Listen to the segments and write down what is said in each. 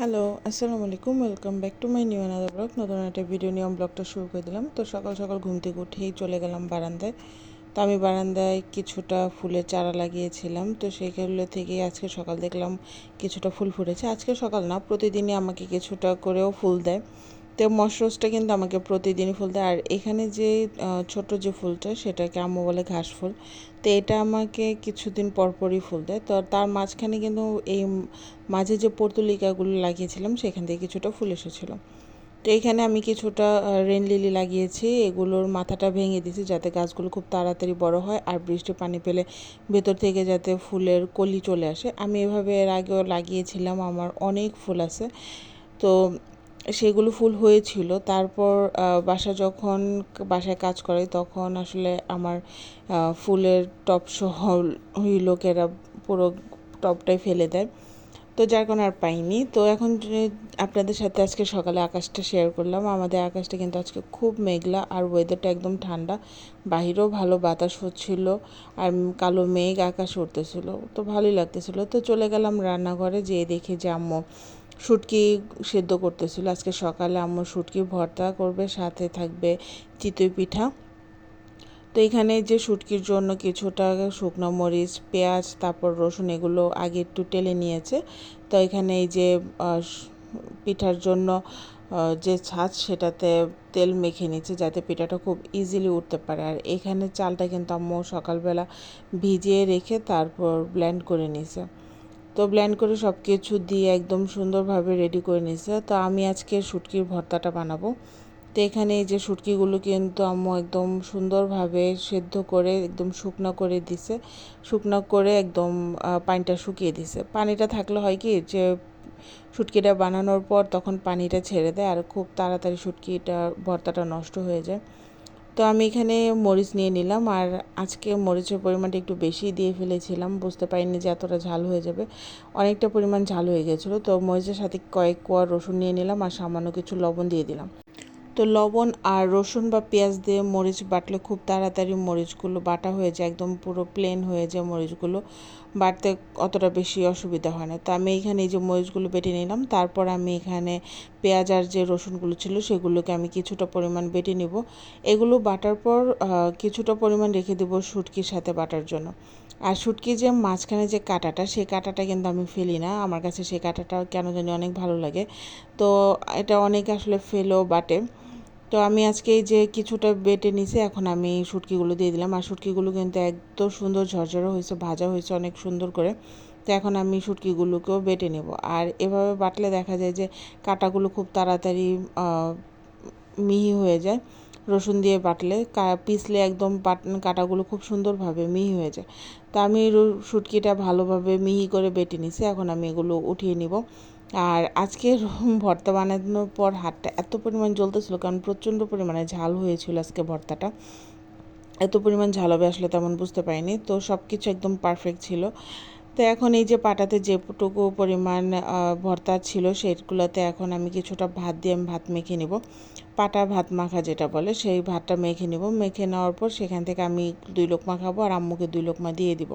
Hello, আসসালামু আলাইকুম welcome back to my new another blog নতুন একটা ভিডিও নিয়ে ব্লগটা শুরু করে দিলাম। তো সকাল সকাল ঘুম থেকে উঠেই চলে গেলাম বারান্দায়। তো আমি বারান্দায় কিছুটা ফুলের চারা লাগিয়েছিলাম। তো সেইগুলো থেকে আজকে সকাল দেখলাম কিছুটা ফুল ফুটেছে। আজকে সকাল না, প্রতিদিনই আমাকে কিছুটা করেও ফুল দেয়। তো মশরোজটা কিন্তু আমাকে প্রতিদিনই ফুল দেয়। আর এখানে যে ছোট যে ফুলটা, সেটাকে আম্মু বলে ঘাস ফুল। তো এটা আমাকে কিছুদিন পরপরই ফুল দেয়। তো তার মাঝখানে কিন্তু এই মাঝে যে পর্তুলিকাগুলো লাগিয়েছিলাম, সেখান থেকে কিছুটা ফুল এসেছিল। তো এখানে আমি কিছুটা রেন লিলি লাগিয়েছি। এগুলোর মাথাটা ভেঙে দিয়েছি যাতে গাছগুলো খুব তাড়াতাড়ি বড় হয় আর বৃষ্টি পানি পেলে ভেতর থেকে যাতে ফুলের কলি চলে আসে। আমি এভাবে এর আগেও লাগিয়েছিলাম, আমার অনেক ফুল আছে। তো সেগুলো ফুল হয়েছিল। তারপর বাসা যখন বাসায় কাজ করে তখন আসলে আমার ফুলের টপ সহ লোকেরা পুরো টপটাই ফেলে দেয়। তো যার কারণে আর পাইনি। তো এখন আপনাদের সাথে আজকে সকালে আকাশটা শেয়ার করলাম, আমাদের আকাশটা কিন্তু আজকে খুব মেঘলা আর ওয়েদারটা একদম ঠান্ডা। বাহিরেও ভালো বাতাস হচ্ছিল আর কালো মেঘ আকাশ উঠতেছিল তো ভালোই লাগতেছিল। তো চলে গেলাম রান্নাঘরে, যেয়ে দেখি যে আম্মু শুটকি সেদ্ধ করতেছিল। আজকে সকালে আম্মু শুটকি ভর্তা করবে, সাথে থাকবে চিতই পিঠা। তো এখানে যে শুটকির জন্য কিছুটা শুকনো মরিচ, পেঁয়াজ, তারপর রসুন এগুলো আগে একটু টেলে নিয়েছে। তো এখানে এই যে পিঠার জন্য যে ছাঁচ সেটাতে তেল মেখে নিচ্ছে যাতে পিঠাটা খুব ইজিলি উঠতে পারে। আর এখানে চালটা কিন্তু আম্মু সকালবেলা ভিজিয়ে রেখে তারপর ব্ল্যান্ড করে নিছে। তো ব্ল্যান্ড করে সব কিছু দিয়ে একদম সুন্দরভাবে রেডি করে নিছে তো আমি আজকে শুটকির ভর্তাটা বানাবো। তো এখানে এই যে শুটকিগুলো কিন্তু আম্মু একদম সুন্দরভাবে সেদ্ধ করে একদম শুকনো করে দিছে। শুকনো করে একদম পানিটা শুকিয়ে দিছে। পানিটা থাকলে হয় কি যে শুটকিটা বানানোর পর তখন পানিটা ছেড়ে দেয় আর খুব তাড়াতাড়ি শুটকিটা, ভর্তাটা নষ্ট হয়ে যায়। তো আমি এখানে মরিচ নিয়ে নিলাম আর আজকে মরিচের পরিমাণটা একটু বেশি দিয়ে ফেলেছিলাম। বুঝতে পারিনি যে এতটা ঝাল হয়ে যাবে। অনেকটা পরিমাণ ঝাল হয়ে গেছিল। তো মরিচের সাথে কয়েক কোয়া রসুন নিয়ে নিলাম আর সামান্য কিছু লবণ দিয়ে দিলাম। তো লবণ আর রসুন বা পেঁয়াজ দিয়ে মরিচ বাটলে খুব তাড়াতাড়ি মরিচগুলো বাটা হয়ে যায়, একদম পুরো প্লেন হয়ে যায় মরিচগুলো। বাটতে অতটা বেশি অসুবিধা হয় না। তো আমি এখানে এই যে মরিচগুলো বেটে নিলাম, তারপর আমি এখানে পেঁয়াজ আর যে রসুনগুলো ছিল সেগুলোকে আমি কিছুটা পরিমাণ বেটে নিব। এগুলো বাটার পর কিছুটা পরিমাণ রেখে দেবো শুটকির সাথে বাটার জন্য। আর শুটকি যে মাঝখানে যে কাঁটাটা, সেই কাঁটাটা কিন্তু আমি ফেলি না। আমার কাছে সেই কাঁটাটা কেন জানি অনেক ভালো লাগে। তো এটা অনেকে আসলে ফেলেও বাটে। তো আমি আজকে যে কিছুটা বেটে নিছে, এখন আমি শুটকিগুলো দিয়ে দিলাম। আর শুটকিগুলো কিন্তু একদম সুন্দর ঝরঝরে হয়েছে, ভাজা হয়েছে অনেক সুন্দর করে। তো এখন আমি শুটকিগুলোকেও বেটে নেব। আর এভাবে বাটলে দেখা যায় যে কাটাগুলো খুব তাড়াতাড়ি মিহি হয়ে যায়। রসুন দিয়ে বাটলে পিসলে একদম কাটাগুলো খুব সুন্দরভাবে মিহি হয়ে যায়। তা আমি শুটকিটা ভালোভাবে মিহি করে বেটে নিছি। এখন আমি এগুলো উঠিয়ে নিব। আর আজকে ভর্তা বানানোর পর হাতটা এত পরিমাণ জ্বলতেছিল, কারণ প্রচণ্ড পরিমাণে ঝাল হয়েছিল আজকে ভর্তাটা। এত পরিমাণ ঝাল হবে আসলে তেমন বুঝতে পারিনি। তো সব কিছু একদম পারফেক্ট ছিল। তো এখন এই যে পাটাতে যেটুকু পরিমাণ ভর্তা ছিল সেগুলোতে এখন আমি কিছুটা ভাত দিয়ে আমি ভাত মেখে নেব। পাটা ভাত মাখা যেটা বলে সেই ভাতটা মেখে নেব। মেখে নেওয়ার পর সেখান থেকে আমি দুই লোকমা খাব আর আম্মুকে দুই লোকমা দিয়ে দিব।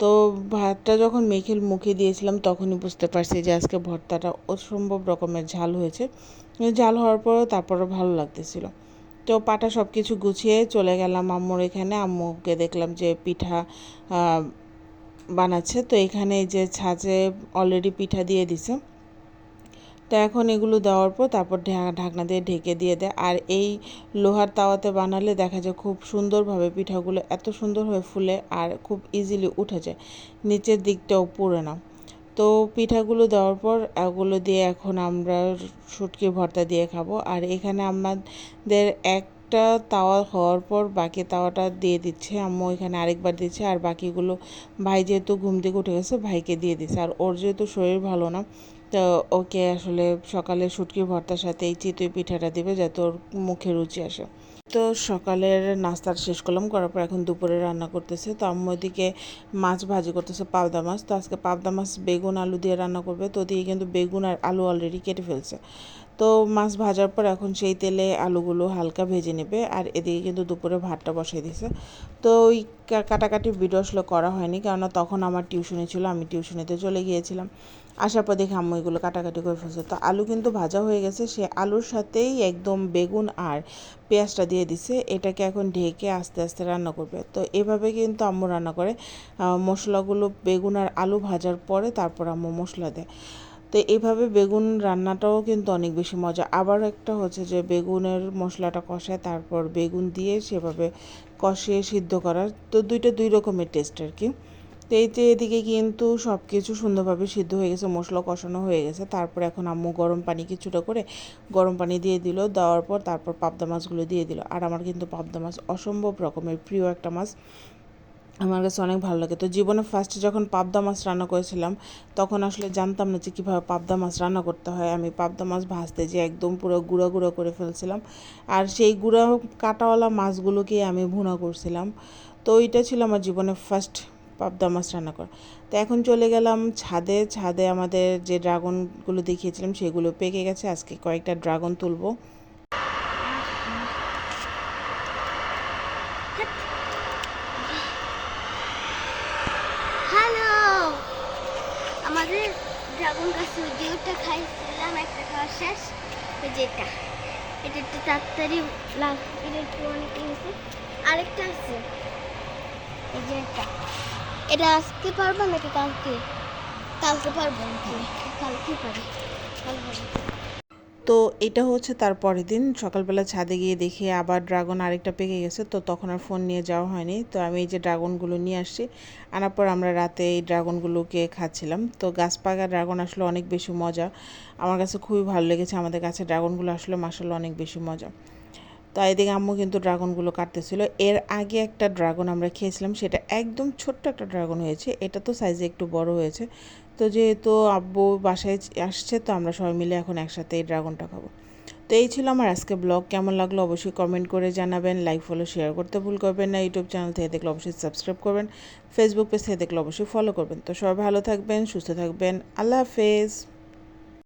তো ভাতটা যখন মেখে মুখে দিয়েছিলাম, তখনই বুঝতে পারছি যে আজকে ভর্তাটা অসম্ভব রকমের ঝাল হয়েছে। ঝাল হওয়ার পরও তারপরও ভালো লাগতেছিল। তো পাটা সব কিছু গুছিয়ে চলে গেলাম আম্মুর এখানে। আম্মুকে দেখলাম যে পিঠা বানাচ্ছে। তো এখানে যে ছাঁচে অলরেডি পিঠা দিয়ে দিছে। তো এখন এগুলো দেওয়ার পর তারপর ঢাকনা দিয়ে ঢেকে দিয়ে দেয়। আর এই লোহার তাওয়াতে বানালে দেখা যায় খুব সুন্দরভাবে পিঠাগুলো এত সুন্দর হয়ে ফুলে আর খুব ইজিলি উঠে যায়। নিচের দিকটাও পুড়ে না। তো পিঠাগুলো দেওয়ার পর এগুলো দিয়ে এখন আমরা শুটকি ভর্তা দিয়ে খাব। আর এখানে আমাদের একটা তাওয়া হওয়ার পর বাকি তাওয়াটা দিয়ে দিচ্ছে। আম্মু এখানে আরেকবার দিচ্ছে আর বাকিগুলো ভাই যেহেতু ঘুম থেকে উঠে গেছে, ভাইকে দিয়ে দিচ্ছে। আর ওর যেহেতু শরীর ভালো না তো ওকে আসলে সকালে শুটকি ভর্তার সাথে এই চিতই পিঠাটা দেবে যাতে ওর মুখে রুচি আসে। তো সকালের নাস্তার শেষ করলাম, করার পর এখন দুপুরে রান্না করতেছে। তো আম্মু ওদিকে মাছ ভাজি করতেছে, পাবদা মাছ। তো আজকে পাবদা মাছ বেগুন, আলু দিয়ে রান্না করবে। তো দিয়ে কিন্তু বেগুন আর আলু অলরেডি কেটে ফেলছে। তো মাছ ভাজার পর এখন সেই তেলে আলুগুলো হালকা ভেজে নেবে আর এদিকে কিন্তু দুপুরে ভাতটা বসিয়ে দিছে। তো ওই কাটাকাটি ভিডিও আসলে করা হয়নি, কেননা তখন আমার টিউশনি ছিল, আমি টিউশনিতে চলে গিয়েছিলাম। আসার পর দেখি আম্মু এগুলো কাটাকাটি করে ফেলছে। তো আলু কিন্তু ভাজা হয়ে গেছে, সে আলুর সাথেই একদম বেগুন আর পেঁয়াজটা দিয়ে দিছে। এটাকে এখন ঢেকে আস্তে আস্তে রান্না করবে। তো এভাবে কিন্তু আম্মু রান্না করে। মশলাগুলো বেগুন আর আলু ভাজার পরে তারপর আম্মু মশলা দেয়। তো এইভাবে বেগুন রান্নাটাও কিন্তু অনেক বেশি মজা। আবার একটা হচ্ছে যে বেগুনের মশলাটা কষায় তারপর বেগুন দিয়ে সেভাবে কষিয়ে সিদ্ধ করার। তো দুইটা দুই রকমের টেস্ট আর কি। তো এই যে এদিকে কিন্তু সব কিছু সুন্দরভাবে সিদ্ধ হয়ে গেছে, মশলা কষানো হয়ে গেছে। তারপর এখন আম্মু গরম পানি কিছুটা করে গরম পানি দিয়ে দিল, দেওয়ার পর তারপর পাবদা মাছগুলো দিয়ে দিল। আর আমার কিন্তু পাবদা মাছ অসম্ভব রকমের, প্রিয় একটা মাছ। আমার কাছে অনেক ভালো লাগে। তো জীবনে ফার্স্টে যখন পাবদা মাছ রান্না করেছিলাম, তখন আসলে জানতাম না যে কীভাবে পাবদা মাছ রান্না করতে হয়। আমি পাবদা মাছ ভাজতে যে একদম পুরো গুঁড়ো গুঁড়ো করে ফেলছিলাম। আর সেই গুঁড়ো কাটাওয়ালা মাছগুলোকে আমি ভুনা করছিলাম। তো ওইটা ছিল আমার জীবনে ফার্স্ট পাবদা মাছ রান্না করা। তো এখন চলে গেলাম ছাদে। ছাদে আমাদের যে ড্রাগনগুলো দেখিয়েছিলাম সেগুলো পেকে গেছে। আজকে কয়েকটা ড্রাগন তুলবো। আমাদের ড্রাগন একটা খাওয়া শেষ। যেটা, এটা তাড়াতাড়ি আরেকটা আছে। এই যে এটা এটা আজকে পারব নাকি কালকে? কালকে পারব কালকে পারি কাল পারি তো এটা হচ্ছে তার পরের দিন। সকালবেলা ছাদে গিয়ে দেখি আবার ড্রাগন আরেকটা পেকে গেছে, তো তখন আর ফোন নিয়ে যাওয়া হয়নি। তো আমি এই যে ড্রাগনগুলো নিয়ে আসছি আনার পর আমরা রাতে এই ড্রাগনগুলোকে খাচ্ছিলাম। তো গাছ পাকা ড্রাগন আসলে অনেক বেশি মজা। আমার কাছে খুবই ভালো লেগেছে, আমাদের কাছে ড্রাগনগুলো আসলে মাসাল্লাহ অনেক বেশি মজা। তো এদিকে আম্মু কিন্তু ড্রাগনগুলো কাটতেছিল। এর আগে একটা ড্রাগন আমরা খেয়েছিলাম, সেটা একদম ছোট্ট একটা ড্রাগন হয়েছে। এটা তো সাইজে একটু বড় হয়েছে। তো যেহেতু আব্বু বাসায় আসছে, তো আমরা সবাই মিলে এখন একসাথে এই ড্রাগনটা খাব। তো এই ছিল আমার আজকে ব্লগ। কেমন লাগল অবশ্যই কমেন্ট করে জানাবেন। লাইক ফলো শেয়ার করতে ভুল করবেন না। ইউটিউব চ্যানেল থেকে দেখলে অবশ্যই সাবস্ক্রাইব করবেন। ফেসবুক পেজ থেকে দেখলে অবশ্যই ফলো করবেন। তো সবাই ভালো থাকবেন, সুস্থ থাকবেন। আল্লাহ হাফেজ।